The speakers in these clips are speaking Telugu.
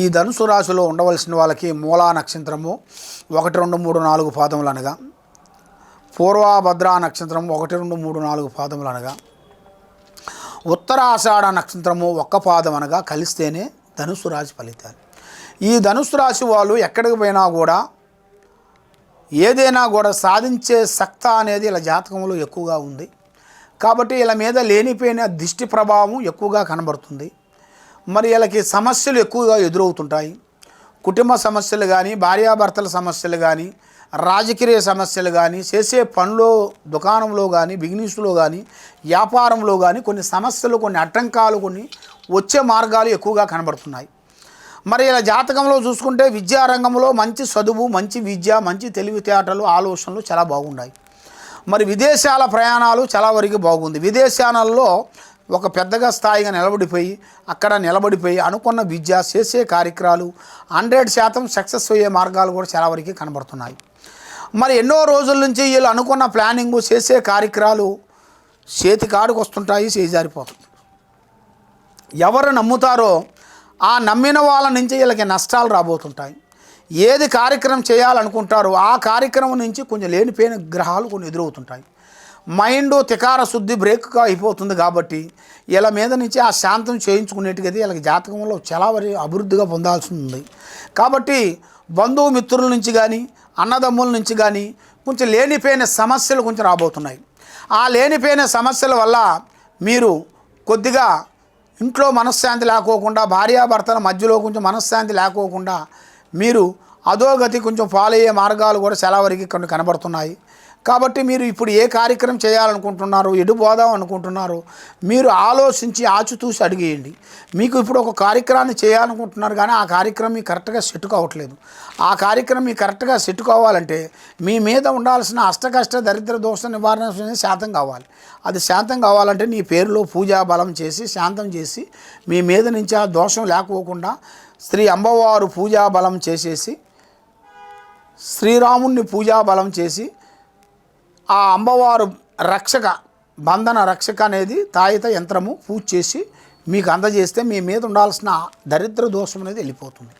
ఈ ధనుసు రాశిలో ఉండవలసిన వాళ్ళకి మూలా నక్షత్రము ఒకటి రెండు మూడు నాలుగు పాదములు అనగా పూర్వభద్ర నక్షత్రం ఒకటి రెండు మూడు నాలుగు పాదములు అనగా ఉత్తరాషాఢ నక్షత్రము ఒక్క పాదం అనగా కలిస్తేనే ధనుసు రాశి ఫలితాలు. ఈ ధనుసు రాశి వాళ్ళు ఎక్కడికి పోయినా కూడా ఏదైనా కూడా సాధించే సక్త అనేది ఇలా జాతకంలో ఎక్కువగా ఉంది. కాబట్టి ఇలా మీద లేనిపోయిన దిష్టి ప్రభావం ఎక్కువగా కనబడుతుంది. మరి వీళ్ళకి సమస్యలు ఎక్కువగా ఎదురవుతుంటాయి. కుటుంబ సమస్యలు కానీ భార్యాభర్తల సమస్యలు కానీ రాజకీయ సమస్యలు కానీ చేసే పనిలో దుకాణంలో కానీ బిజినెస్లో కానీ వ్యాపారంలో కానీ కొన్ని సమస్యలు కొన్ని అడ్డంకాలు కొన్ని వచ్చే మార్గాలు ఎక్కువగా కనబడుతున్నాయి. మరి ఇలా జాతకంలో చూసుకుంటే విద్యారంగంలో మంచి చదువు మంచి విద్య మంచి తెలివితేటలు ఆలోచనలు చాలా బాగున్నాయి. మరి విదేశాల ప్రయాణాలు చాలా వరకు బాగుంది. విదేశాలలో ఒక పెద్దగా స్థాయిగా నిలబడిపోయి అక్కడ నిలబడిపోయి అనుకున్న విద్య చేసే కార్యక్రమాలు హండ్రెడ్ శాతం సక్సెస్ అయ్యే మార్గాలు కూడా చాలా వరకు కనబడుతున్నాయి. మరి ఎన్నో రోజుల నుంచి వీళ్ళు అనుకున్న ప్లానింగు చేసే కార్యక్రమాలు చేతి కాడుకు వస్తుంటాయి చేజారిపోతుంది ఎవరు నమ్ముతారో ఆ నమ్మిన వాళ్ళ నుంచి వీళ్ళకి నష్టాలు రాబోతుంటాయి. ఏది కార్యక్రమం చేయాలనుకుంటారో ఆ కార్యక్రమం నుంచి కొంచెం లేనిపోయిన గ్రహాలు కొన్ని ఎదురవుతుంటాయి. మైండ్ తికార శుద్ధి బ్రేక్గా అయిపోతుంది కాబట్టి వీళ్ళ మీద నుంచి ఆ శాంతం చేయించుకునేట్టుగా వీళ్ళకి జాతకంలో చాలా వరి అభివృద్ధిగా పొందాల్సి ఉంది కాబట్టి బంధువు మిత్రుల నుంచి కానీ అన్నదమ్ముల నుంచి కానీ కొంచెం లేనిపోయిన సమస్యలు కొంచెం రాబోతున్నాయి. ఆ లేనిపోయిన సమస్యల వల్ల మీరు కొద్దిగా ఇంట్లో మనశ్శాంతి లేకోకుండా భార్యాభర్తల మధ్యలో కొంచెం మనశ్శాంతి లేకోకుండా మీరు అధోగతి కొంచెం ఫాలో అయ్యే మార్గాలు కూడా చాలా వరకు కొన్ని కనబడుతున్నాయి. కాబట్టి మీరు ఇప్పుడు ఏ కార్యక్రమం చేయాలనుకుంటున్నారు ఎటు పోదాం అనుకుంటున్నారు మీరు ఆలోచించి ఆచితూసి అడిగేయండి. మీకు ఇప్పుడు ఒక కార్యక్రమాన్ని చేయాలనుకుంటున్నారు కానీ ఆ కార్యక్రమం మీకు కరెక్ట్గా సెట్ కావట్లేదు. ఆ కార్యక్రమం మీకు కరెక్ట్గా సెట్ కావాలంటే మీ మీద ఉండాల్సిన అష్టకష్ట దరిద్ర దోష నివారణ అనేది శాంతం కావాలి. అది శాంతం కావాలంటే నీ పేరులో పూజా బలం చేసి శాంతం చేసి మీ మీద నుంచి ఆ దోషం లేకపోకుండా శ్రీ అమ్మవారు పూజా బలం చేసేసి శ్రీరాముణ్ణి పూజా బలం చేసి ఆ అమ్మవారు రక్షక బంధన రక్షక అనేది తాయిత యంత్రము పూజ చేసి మీకు అందజేస్తే మీ మీద ఉండాల్సిన దరిద్ర దోషం అనేది వెళ్ళిపోతుంది.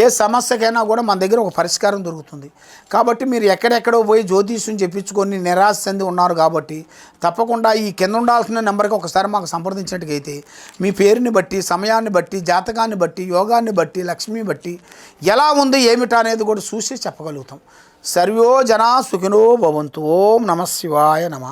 ఏ సమస్యకైనా కూడా మన దగ్గర ఒక పరిష్కారం దొరుకుతుంది. కాబట్టి మీరు ఎక్కడెక్కడో పోయి జ్యోతిష్యం చెప్పించుకొని నిరాశ చెంది ఉన్నారు కాబట్టి తప్పకుండా ఈ కింద ఉండాల్సిన నెంబర్కి ఒకసారి మాకు సంప్రదించినట్టుగైతే మీ పేరుని బట్టి సమయాన్ని బట్టి జాతకాన్ని బట్టి యోగాన్ని బట్టి లక్ష్మి బట్టి ఎలా ఉంది ఏమిటా అనేది కూడా చూసి చెప్పగలుగుతాం. సర్వో జనా సుఖినో భవంతు. ఓం నమ శివాయ నమ.